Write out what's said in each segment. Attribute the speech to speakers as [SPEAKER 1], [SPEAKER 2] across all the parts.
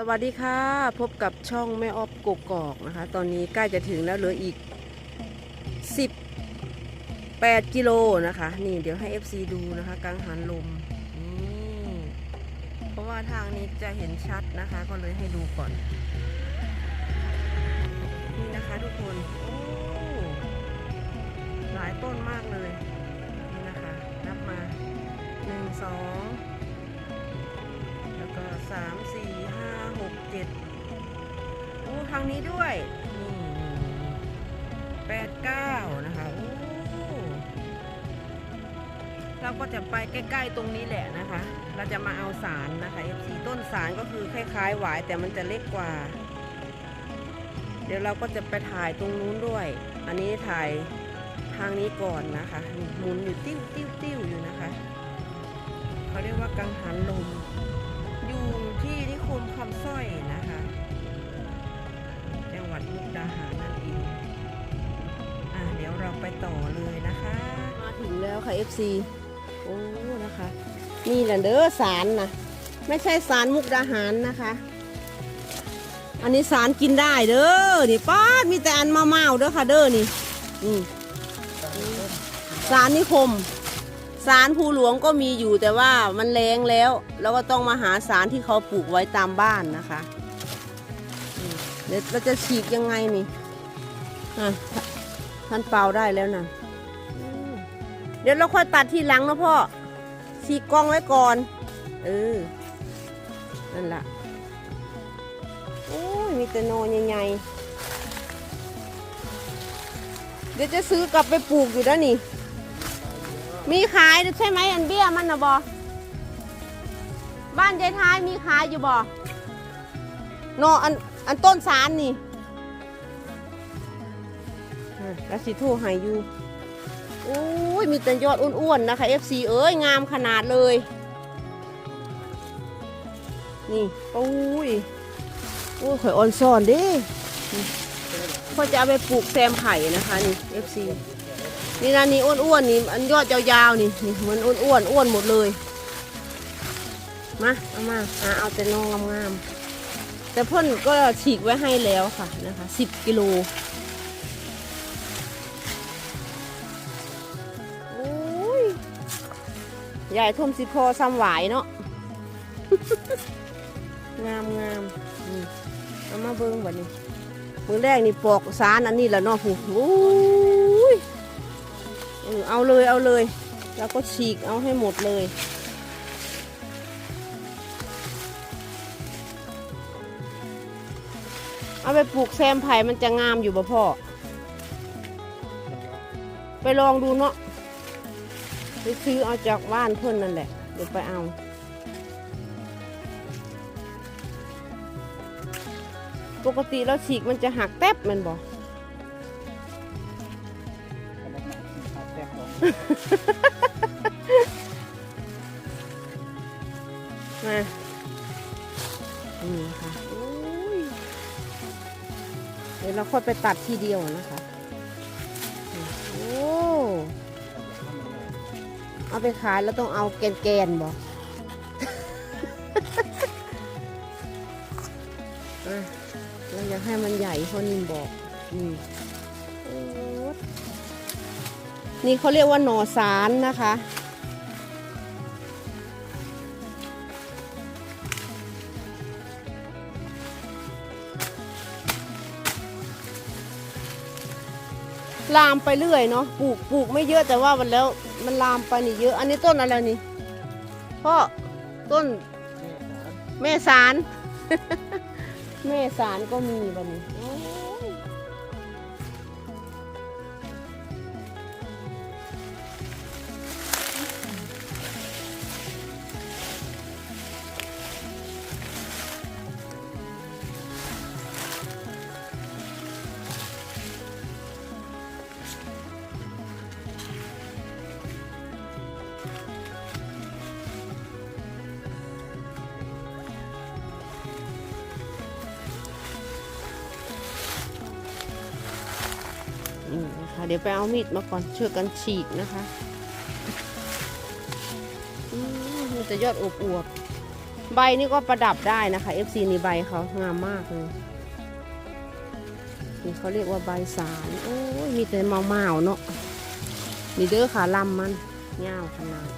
[SPEAKER 1] สวัสดีค่ะ พบกับช่องแม่ออฟกกอกนะคะ ตอนนี้ใกล้จะถึงแล้วเหลืออีก 18 กิโลนะคะ นี่เดี๋ยวให้ FC ดูนะคะกังหันลมนี่เพราะว่าทางนี้จะเห็นชัดนะคะ ก็เลยให้ดูก่อน นี่นะคะทุกคนโอ้หลายต้นมากเลยนี่นะคะ นับมา 1 2 แล้วก็สามสี่ จ็ดโอ้ทางนี้ด้วยนี่แปดเก้านะคะโอ้เราก็จะไปใกล้ๆตรงนี้แหละนะคะ เราจะมาเอาสารนะคะ FC ต้นสารก็คือคล้ายๆหวายแต่มันจะเล็กกว่า เดี๋ยวเราก็จะไปถ่ายตรงนู้นด้วย อันนี้ถ่ายทางนี้ก่อนนะคะหมุนอยู่ติ้วติ้วติ้วอยู่นะคะ เขาเรียกว่ากังหันลม อยู่ที่นิ คมคำสร้อยนะคะ จังหวัดมุกดาหารนั่นเองอะเดี๋ยวเราไปต่อเลยนะคะ มาถึงแล้วค่ะ FC โอ้ นะคะ นี่แหละเด้อสารนะ ไม่ใช่สารมุกดาหารนะคะ อันนี้สารกินได้เด้อ นี่ป้ามีแต่อันมาเมาเด้อค่ะเด้อนี่นี่สารนิคม สารภูหลวงก็มีอยู่แต่ว่ามันแรงแล้ว แล้วก็ต้องมาหาสารที่เขาปลูกไว้ตามบ้านนะคะเดี๋ยวเราจะฉีกยังไงนี่อะท่านเป่าได้แล้วนะเดี๋ยวเราค่อยตัดทีหลังนะพ่อฉีกกองไว้ก่อน เออ นั่นละโอ้ยมีแต่นอใหญ่ๆเดี๋ยวจะซื้อกลับไปปลูกอยู่แล้วนี่ มีขายใช่ไหมอันเบี้ยมันนะบอบ้านยายท้ายมีขายอยู่บอโนอันอันต้นสารนี่แล้วสิทูหายอยู่โอ้ยมีแต่ยอดอ้วนๆนะคะ FC เอ้ยงามขนาดเลย นี่โอ้ยโอ้ยข่อยออนซ่อนด้นี่พ่อจะเอาไปปลูกแซมไผ่นะคะนี่ FC นี่นะนี่อ้วนๆนี่อันยอดยาวๆนี่นี่เหมือนอ้วนๆอ้วนหมดเลยมาเอามาอ่าเอาแต่นองงามๆแต่พ่นก็ฉีกไว้ให้แล้วค่ะนะคะสิบกิโลโอ้ยใหญ่ทุ่มสิพอซ้ำหวายเนาะงามงามเอามาเบิ้งบัดนี้มือแรกนี่ปอกสารอันนี้แหละเนาะผู้โอ้ เออเอาเลยเอาเลย แล้วก็ฉีกเอาให้หมดเลย เอาไปปลูกแซมไผ่มันจะงามอยู่บ่พ่อ ไปลองดูเนาะไปซื้อเอาจากบ้านเพื่อนนั่นแหละ เดี๋ยวไปเอาปกติแล้วฉีกมันจะหักแทบมันบอก มานี่ค่ะเดี๋ยวเราค่อยไปตัดทีเดียวนะคะ โอ้ เอาไปขายแล้วต้องเอาแกนๆบอกอะเราอยากให้มันใหญ่เพราะนินบอกนี่โอ้ นี่เขาเรียกว่าหนอสารนะคะ ลามไปเรื่อยเนาะปลูกปลูกไม่เยอะแต่ว่ามันแล้วมันลามไปนี่เยอะ อันนี้ต้นอะไรนี่พ่อต้นแม่สาร แม่สารก็มีบันนี้ คะเดี๋ยวไปเอามีดมาก่อนช่วยกันฉีกนะคะมมันจะยอดอวบๆใบนี่ก็ประดับได้นะคะ FC นี่ใบเขางามมากเลยนี่เขาเรียกว่าใบสารโอ้ยมีแต่เมาๆเนาะนี่เด้อขาลำมันยาวขนาด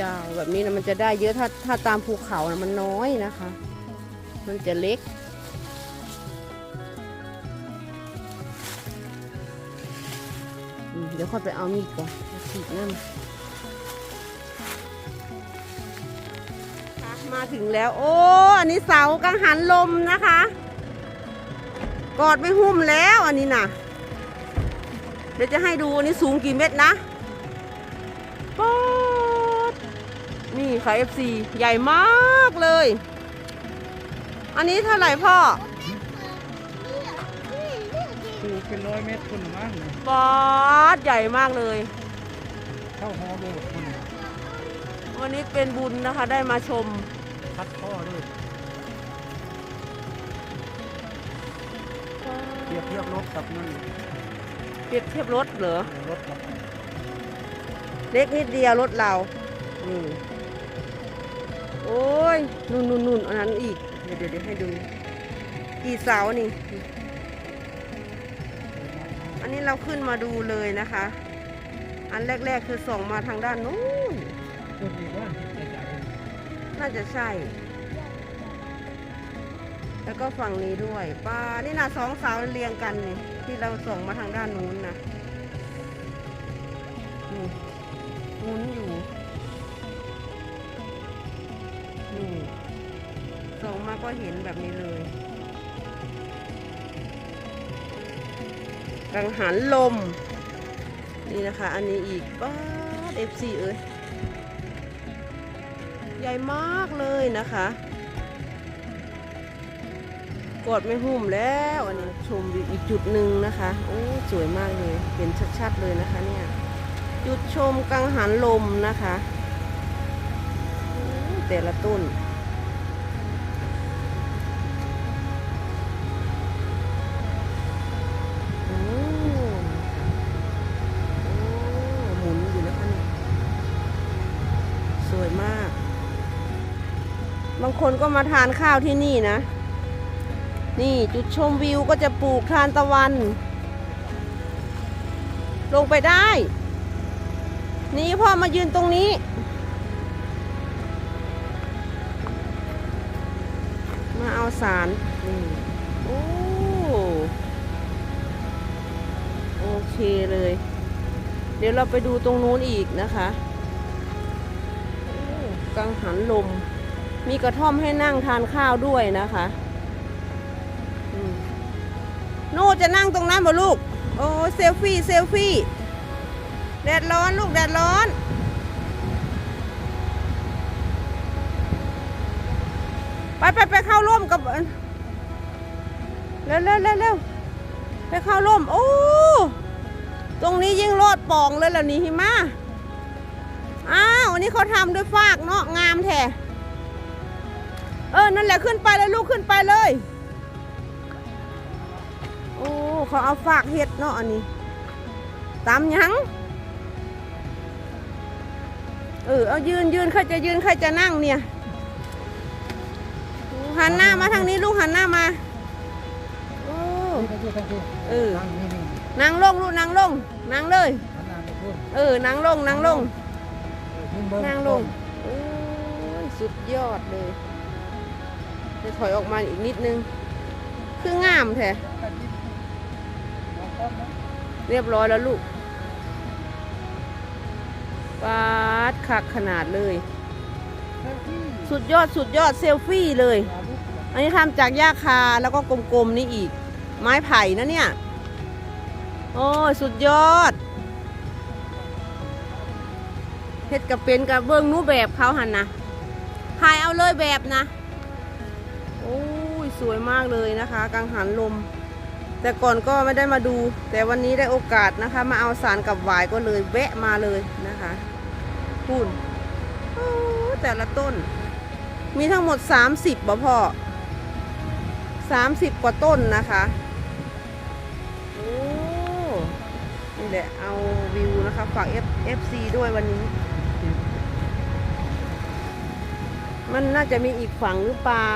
[SPEAKER 1] ยาวแบบนี้นะมันจะได้เยอะถ้าถ้าตามภูเขานะมันน้อยนะคะ มันจะเล็ก ยวค่อยไปเอามีดก่อนฉีกนั่นมาถึงแล้ว โอ้ อันนี้เสากังหันลมนะคะ กอดไม่หุ้มแล้วอันนี้นะเดี๋ยวจะให้ดูอันนี้สูงกี่เมตรนะป๊อดนี่ค่ะ FC ใหญ่มากเลย อันนี้เท่าไหร่พ่อ
[SPEAKER 2] เป็นร้อยเมตรคุณมั้งเนี่ย
[SPEAKER 1] ป๊อดใหญ่มากเลย
[SPEAKER 2] เข้าหอโบสถ์คุณ
[SPEAKER 1] วันนี้เป็นบุญนะคะได้มาชม
[SPEAKER 2] พัดพ่อด้วยเทียบเทียบรถกับนั่น
[SPEAKER 1] เปรียบเทียบรถเหรอ
[SPEAKER 2] รถกับ
[SPEAKER 1] เล็กนิดเดียวรถเรานี่โอ้ยนุ่นนุ่นนุ่นอันนั้นอีก เดี๋ยวเดี๋ยวเดี๋ยวให้ดู กี่เสานี่ อันนี้เราขึ้นมาดูเลยนะคะ อันแรก ๆ คือส่องมาทางด้านนู้น
[SPEAKER 2] น่า
[SPEAKER 1] จะใช่ แล้วก็ฝั่งนี้ด้วยปลานี่นะสองเสาเรียงกันนี่ที่เราส่องมาทางด้านนู้นนะนี่หมุนอยู่นี่ส่องมาก็เห็นแบบนี้เลย กังหันลม นี่นะคะ อันนี้อีกป้าเอฟซีเอ้ยใหญ่มากเลยนะคะ กดไม่หุ้มแล้วอันนี้ชมอีกจุดหนึ่งนะคะโอ้สวยมากเลยเห็นชัดๆเลยนะคะเนี่ยจุดชมกังหันลมนะคะ แต่ละต้น บางคนก็มาทานข้าวที่นี่นะ นี่จุดชมวิวก็จะปลูกทานตะวัน ลงไปได้ นี่พ่อมายืนตรงนี้ มาเอาสารนี่โอ้โอเคเลย เดี๋ยวเราไปดูตรงนู้นอีกนะคะกังหันลม มีกระท่อมให้นั่งทานข้าวด้วยนะคะโน่จะนั่งตรงนั้นบ่ลูก โอ้เซลฟี่เซลฟี่ แดดร้อนลูกแดดร้อน ไปไปไปเข้าร่วมกับ เร็วเร็วเร็วเร็วไปเข้าร่วมโอ้ ตรงนี้ยิ่งรอดปองเลยล่ะนี่หิมะ อ้าว อันนี้เขาทำด้วยฟากเนาะงามแท้ เออ นั่นแหละขึ้นไปเลยลูกขึ้นไปเลย โอ้เขาเอาฟากเห็ดเนาะอันนี้ ตามยัง เออ เอายืนยืนใครจะยืนใครจะนั่งเนี่ยหันหน้ามาทางนี้ลูกหันหน้ามาโอ้เออ
[SPEAKER 2] นั่
[SPEAKER 1] งลงลูกนั่งลงนั่งเลย เออนั่งลงนั่งลง
[SPEAKER 2] นั่
[SPEAKER 1] งลงโอ้ยสุดยอดเลย จะถอยออกมาอีกนิดนึง คืองามแท้เรียบร้อยแล้วลูกปาดคักขนาดเลย สุดยอดสุดยอดเซลฟี่เลย อันนี้ทำจากหญ้าคาแล้วก็กลมๆนี่อีก ไม้ไผ่นะเนี่ย โอ้สุดยอดเฮ็ดกับเป็นกับเบิ้งนู้แบบเขาหันนะถ่ายเอาเลยแบบนะ โอ้ยสวยมากเลยนะคะกังหันลม แต่ก่อนก็ไม่ได้มาดู แต่วันนี้ได้โอกาสนะคะ มาเอาสารกับหวายก็เลยแวะมาเลยนะคะพูนแต่ละต้น มีทั้งหมด 30บ่พ่อ30 กว่าต้นนะคะโอ้นี่แหละเอาวิวนะคะ ฝาก F FC ด้วยวันนี้ มันน่าจะมีอีกฝั่งหรือเปล่า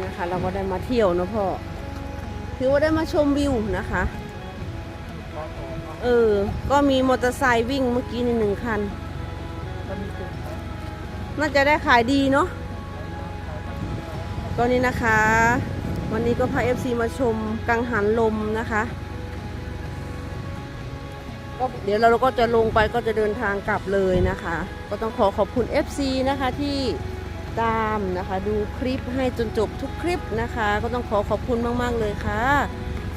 [SPEAKER 1] นี่นะคะ เราก็ได้มาเที่ยวนะพ่อถือว่าได้มาชมวิวนะคะ เออ ก็มีมอเตอร์ไซค์วิ่งเมื่อกี้ในหนึ่งคัน น่าจะได้ขายดีเนาะก็นี่นะคะ วันนี้ก็พา FC มาชมกังหันลมนะคะก็เดี๋ยวเราก็จะลงไปก็จะเดินทางกลับเลยนะคะ ก็ต้องขอขอบคุณ FC นะคะที่ ตามนะคะ ดูคลิปให้จนจบทุกคลิปนะคะ ก็ต้องขอขอบคุณมาก ๆ เลยค่ะ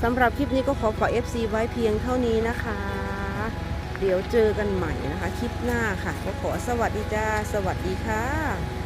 [SPEAKER 1] สำหรับคลิปนี้ก็ขอฝาก FC ไว้เพียงเท่านี้นะคะ เดี๋ยวเจอกันใหม่นะคะ คลิปหน้าค่ะก็ขอสวัสดีจ้า สวัสดีค่ะ